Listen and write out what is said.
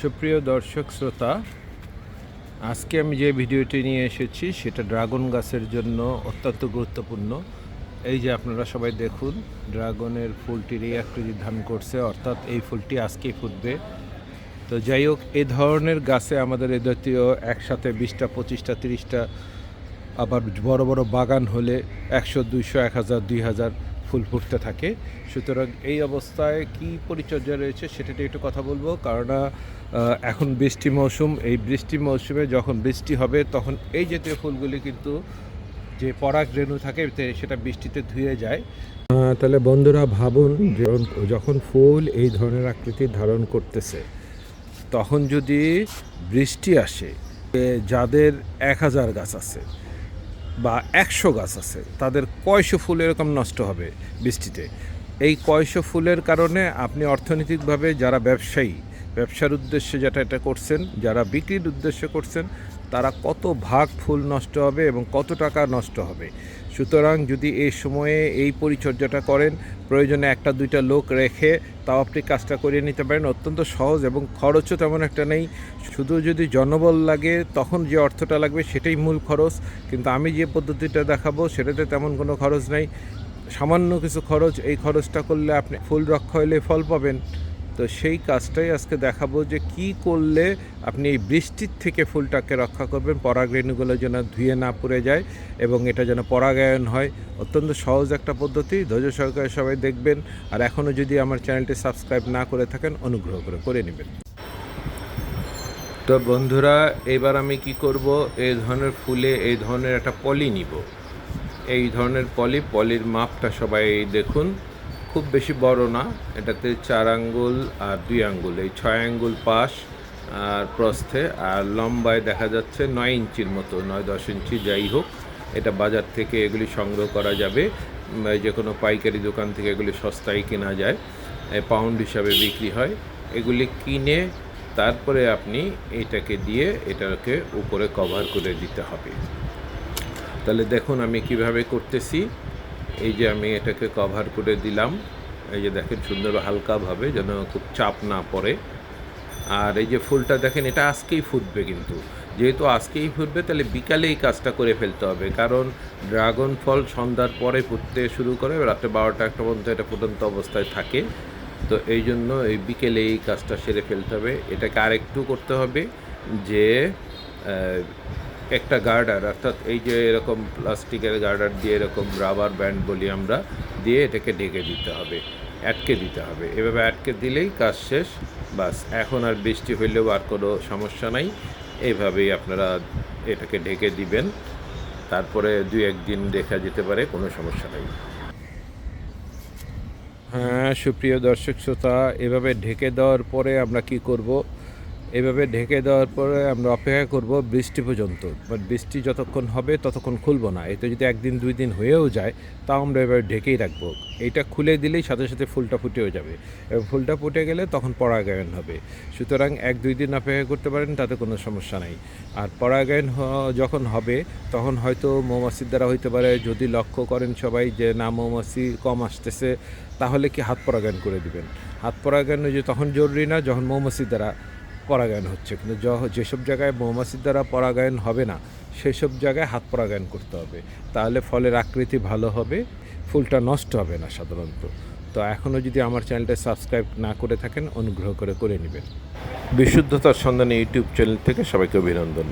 সুপ্রিয় দর্শক, শ্রোতা, আজকে আমি যে ভিডিওটি নিয়ে এসেছি সেটা ড্রাগন গাছের জন্য অত্যন্ত গুরুত্বপূর্ণ। এই যে আপনারা সবাই দেখুন, ড্রাগনের ফুলটির এই আকৃতি করছে, অর্থাৎ এই ফুলটি আজকেই ফুটবে। তো যাই হোক, এ ধরনের গাছে আমাদের এ জাতীয় একসাথে বিশটা, পঁচিশটা, তিরিশটা, আবার বড় বড় বাগান হলে একশো, দুইশো, এক হাজার, দুই হাজার ফুল ফুটতে থাকে। সুতরাং এই অবস্থায় কি পরিচর্যা রয়েছে সেটা নিয়ে একটু কথা বলব। কারণ এখন বৃষ্টি মৌসুম, এই বৃষ্টি মৌসুমে যখন বৃষ্টি হবে, তখন এই জাতীয় ফুলগুলি কিন্তু যে পরাগ রেণু থাকে সেটা বৃষ্টিতে ধুয়ে যায়। তাহলে বন্ধুরা ভাবুন যখন ফুল এই ধরনের আকৃতি ধারণ করতেছে, তখন যদি বৃষ্টি আসে যাদের এক হাজার গাছ আছে বা একশো গাছ আছে, তাদের কয়শো ফুল এরকম নষ্ট হবে বৃষ্টিতে? এই কয়শো ফুলের কারণে আপনি অর্থনৈতিকভাবে যারা ব্যবসায়ী, ব্যবসার উদ্দেশ্যে যেটা এটা করছেন, যারা বিক্রির উদ্দেশ্যে করছেন তারা কত ভাগ ফুল নষ্ট হবে এবং কত টাকা নষ্ট হবে। সুতরাং যদি এই সময়ে এই পরিচর্যাটা করেন, প্রয়োজনে একটা দুইটা লোক রেখে তাও আপনি কাজটা করিয়ে নিতে পারেন। অত্যন্ত সহজ এবং খরচও তেমন একটা নেই। শুধু যদি জনবল লাগে, তখন যে অর্থটা লাগবে সেটাই মূল খরচ। কিন্তু আমি যে পদ্ধতিটা দেখাবো, সেটাতে তেমন কোনো খরচ নেই। সামান্য কিছু খরচ, এই খরচটা করলে আপনি ফুল রক্ষা হলে ফল পাবেন। তো সেই কাজটাই আজকে দেখাবো যে কি করলে আপনি এই বৃষ্টির থেকে ফুলটাকে রক্ষা করবেন, পরাগরেণুগুলো যেন ধুয়ে না পড়ে যায় এবং এটা যেন পরাগায়ন হয়। অত্যন্ত সহজ একটা পদ্ধতি, ধৈর্য সহকারে সবাই দেখবেন। আর এখনও যদি আমার চ্যানেলটি সাবস্ক্রাইব না করে থাকেন, অনুগ্রহ করে করে নেবেন। তো বন্ধুরা, এবার আমি কি করব? এই ধরনের ফুলে এই ধরনের একটা পলি নিব। এই ধরনের পলি, পলির মাপটা সবাই দেখুন। খুব বেশি বড় না, এটাতে চার আঙ্গুল আর দুই আঙ্গুল, এই ছয় আঙ্গুল পাশ আর প্রস্থে, আর লম্বায় দেখা যাচ্ছে নয় ইঞ্চির মতো, নয় দশ ইঞ্চি যাই হোক, এটা বাজার থেকে এগুলি সংগ্রহ করা যাবে। যে কোনো পাইকারি দোকান থেকে এগুলি সস্তায় কেনা যায় পাউন্ড হিসাবে বিক্রি হয়। এগুলি কিনে তারপরে আপনি এটাকে দিয়ে এটাকে উপরে কভার করে দিতে হবে। তাহলে দেখুন আমি কীভাবে করতেছি। এই যে আমি এটাকে কভার করে দিলাম, এই যে দেখেন সুন্দর হালকাভাবে যেন খুব চাপ না পড়ে। আর এই যে ফুলটা দেখেন, এটা আজকেই ফুটবে কিন্তু। যেহেতু আজকেই ফুটবে, তাহলে বিকালে এই কাজটা করে ফেলতে হবে। কারণ ড্রাগন ফল সন্ধ্যার পরে ফুটতে শুরু করে, রাত্রে বারোটা একটা পর্যন্ত এটা ফুটন্ত অবস্থায় থাকে। তো এই জন্য এই বিকেলে এই কাজটা সেরে ফেলতে হবে। এটাকে আরেকটু করতে হবে যে একটা গার্ডার, অর্থাৎ এই যে এরকম প্লাস্টিকের গার্ডার দিয়ে এরকম রাবার ব্যান্ড বলি আমরা, দিয়ে এটাকে ঢেকে দিতে হবে, আটকে দিতে হবে। এভাবে আটকে দিলেই কাজ শেষ, বাস। এখন আর বৃষ্টি হইলেও আর কোনো সমস্যা নাই। এইভাবেই আপনারা এটাকে ঢেকে দিবেন। তারপরে দুই একদিন দেখা যেতে পারে, কোনো সমস্যা নেই। হ্যাঁ সুপ্রিয় দর্শক শ্রোতা, এভাবে ঢেকে দেওয়ার পরে আমরা কি করব? এভাবে ঢেকে দেওয়ার পরে আমরা অপেক্ষা করব বৃষ্টি পর্যন্ত। বাট বৃষ্টি যতক্ষণ হবে, ততক্ষণ খুলবো না। এতে যদি একদিন, দুই দিন হয়েও যায়, তাও আমরা এভাবে ঢেকেই রাখব। এইটা খুলে দিলেই সাথে সাথে ফুলটা ফুটেও যাবে। এবং ফুলটা ফুটে গেলে তখন পরাগায়ন হবে। সুতরাং এক, দুই দিন অপেক্ষা করতে পারেন, তাতে কোনো সমস্যা নাই। আর পরাগায়ন যখন হবে, তখন হয়তো মৌমাছির দ্বারা হইতে পারে। যদি লক্ষ্য করেন সবাই যে, না, মৌমাছি কম আসতেছে, তাহলে কি হাত পরাগায়ন করে দিবেন? হাত পরাগায়ন যে তখন জরুরি না, যখন মৌমাছির দ্বারা পরাগায়ন হচ্ছে, কিন্তু যেসব জায়গায় মৌমাছির দ্বারা পরাগায়ন হবে না, সেসব জায়গায় হাত পরাগায়ন করতে হবে। তাহলে ফলের আকৃতি ভালো হবে, ফুলটা নষ্ট হবে না সাধারণত। তো এখনও যদি আমার চ্যানেলটা সাবস্ক্রাইব না করে থাকেন, অনুগ্রহ করে করে নেবেন। বিশুদ্ধতার সন্ধানে ইউটিউব চ্যানেল থেকে সবাইকে অভিনন্দন।